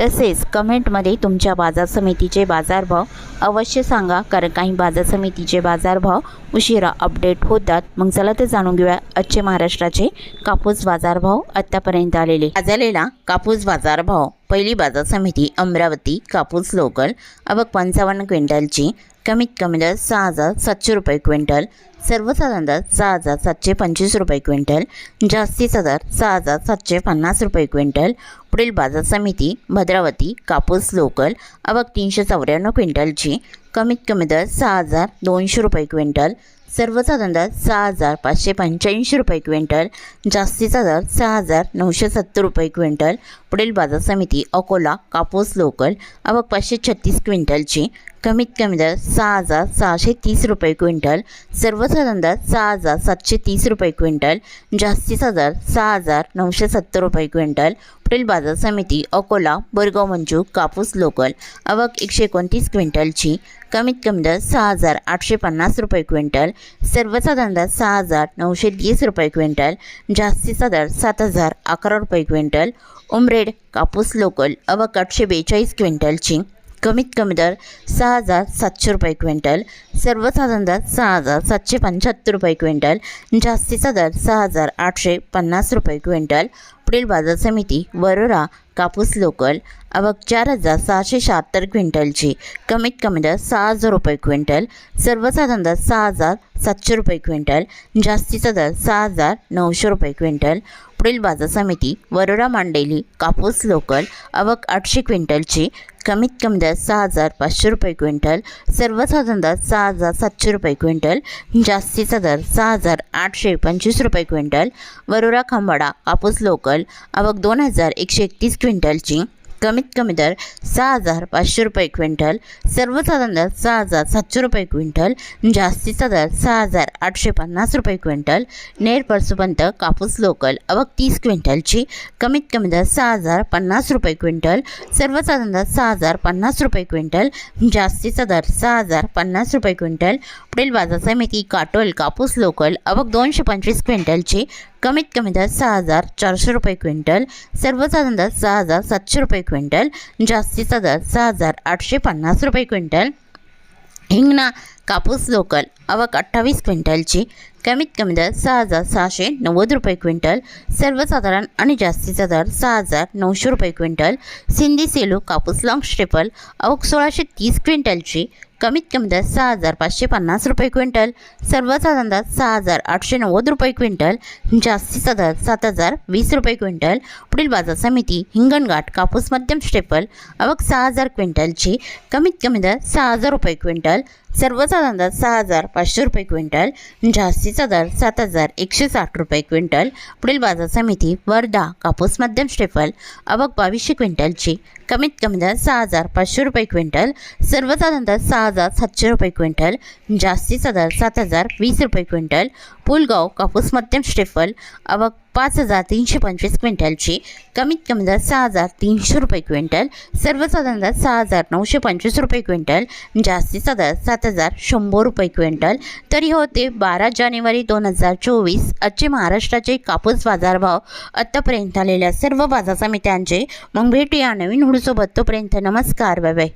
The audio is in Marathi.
तसेच कमेंटमध्ये तुमच्या बाजार समितीचे बाजारभाव अवश्य सांगा कारण काही बाजार समितीचे बाजारभाव उशिरा अपडेट होतात. मग चला तर जाणून घेऊया आजचे महाराष्ट्राचे कापूस बाजारभाव आत्तापर्यंत आलेले. आजलेला कापूस बाजारभाव. पहिली बाजार समिती अमरावती कापूस लोकल अबक पंचावन्न क्विंटलची कमीत कमी दर सहा हजार सातशे रुपये क्विंटल सर्वसाधारण दर सहा हजार सातशे पंचवीस रुपये क्विंटल जास्तीचा दर सहा हजार सातशे पन्नास रुपये क्विंटल पुढील बाजार समिती भद्रावती कापूस लोकल अबक तीनशे चौऱ्याण्णव क्विंटलची कमीत कमी दर सहा हजार दोनशे रुपये क्विंटल सर्वसाधारण दर सहा हजार पाचशे पंच्याऐंशी रुपये क्विंटल जास्तीचा दर सहा हजार नऊशे सत्तर रुपये क्विंटल. पुढील बाजार समिती अकोला कापूस लोकल अबक पाचशे छत्तीस क्विंटलची कमीत कमी दर सहा हजार सहाशे तीस रुपये क्विंटल सर्वसाधारण दर सहा हजार सातशे तीस रुपये क्विंटल जास्तीचा दर सहा हजार नऊशे सत्तर रुपये क्विंटल. पुढील बाजार समिती अकोला बोरगाव मंजू कापूस लोकल. अवक एकशे एकोणतीस क्विंटलची. कमीत कमी दर सहा हजार आठशे पन्नास रुपये क्विंटल सर्वसाधारण दर सहा हजार नऊशे तीस रुपये क्विंटल जास्तीचा दर सात हजार अकरा रुपये क्विंटल. उमरेड कापूस लोकल. अवक आठशे बेचाळीस क्विंटलची. कमीत कमी दर सहा हजार सातशे रुपये क्विंटल सर्वसाधारण दर सहा हजार सातशे पंच्याहत्तर रुपये क्विंटल जास्तीचा दर सहा हजार आठशे पन्नास रुपये क्विंटल पुढील बाजार समिती वरोरा कापूस लोकल अवक चार हजार सहाशे शहात्तर क्विंटलची. कमीत कमी दर सहा हजार रुपये क्विंटल सर्वसाधारण दर सहा हजार सातशे रुपये क्विंटल जास्तीचा दर सहा हजार नऊशे रुपये क्विंटल. पुढील बाजार समिती वरोरा मांडेली कापूस लोकल अवक आठशे क्विंटलची. कमीत कमी दर सहा हजार पाचशे रुपये क्विंटल सर्वसाधारण दर सहा हजार सातशे रुपये क्विंटल जास्तीचा दर सहा हजार आठशे पंचवीस रुपये क्विंटल. वरोरा खंबाडा कापूस लोकल अवक दोन हजार एकशे एकतीस क्विंटलची. कमीत कमी दर सहा हजार पाचशे रुपये क्विंटल सर्वसाधारण दर सहा हजार सातशे रुपये क्विंटल जास्तीचा दर सहा हजार आठशे पन्नास रुपये क्विंटल नेर परसुपंत कापूस लोकल अवक तीस क्विंटलची कमीत कमी दर सहा हजार पन्नास रुपये क्विंटल सर्वसाधारण दर सहा हजार पन्नास रुपये क्विंटल जास्तीचा दर सहा हजार पन्नास रुपये क्विंटल पुढील बाजार समिती काटोल कापूस लोकल अवक दोनशे पंचवीस क्विंटलची कमीत कमी दर सहा हजार चारशे रुपये क्विंटल सर्वसाधारण दर सहा हजार सातशे रुपये क्विंटल जास्तीचा दर सहा हजार आठशे पन्नास रुपये क्विंटल. हिंगणा कापूस लोकल. अवक अठ्ठावीस क्विंटलची. कमीत कमी दर सहा हजार सहाशे नव्वद रुपये क्विंटल. सर्वसाधारण आणि जास्तीचा दर सहा हजार नऊशे रुपये क्विंटल. सिंधी सेलू कापूस लाँग स्टेपल अवक सोळाशे तीस क्विंटलची. कमीत कमी दर सहा हजार पाचशे पन्नास रुपये क्विंटल. सर्वसाधारण दर सहा हजार आठशे नव्वद रुपये क्विंटल. जास्तीचा दर सात हजार वीस रुपये क्विंटल. पुढील बाजार समिती हिंगणघाट कापूस मध्यम स्टेपल अवक सहा हजार क्विंटलची. कमीत कमी दर सहा हजार रुपये क्विंटल. सर्वचा दर सहा हजार पाचशे रुपये क्विंटल जास्तीचा दर सात हजार एकशे साठ रुपये क्विंटल. पुढील बाजार समिती वर्धा कापूस मध्यम स्टेफल अवक बावीसशे क्विंटलची. कमीत कमी दर सहा हजार पाचशे रुपये क्विंटल सर्वचा दर सहा हजार सातशे रुपये क्विंटल जास्तीचा दर सात हजार वीस रुपये क्विंटल. पुलगाव कापूस मध्यम स्टेफल अवक पाच हजार तीनशे पंचवीस क्विंटलची. कमीत कमी दर सहा हजार तीनशे रुपये क्विंटल. सर्वसाधारण दर सहा हजार नऊशे पंचवीस रुपये क्विंटल. जास्तीचा दर सात हजार शंभर रुपये क्विंटल. तरी होते बारा जानेवारी दोन हजार चोवीस आजचे महाराष्ट्राचे कापूस बाजारभाव आत्तापर्यंत आलेल्या सर्व बाजार समित्यांचे मग भेटूया नवीन हुडसोबत तोपर्यंत नमस्कार बाय बाय.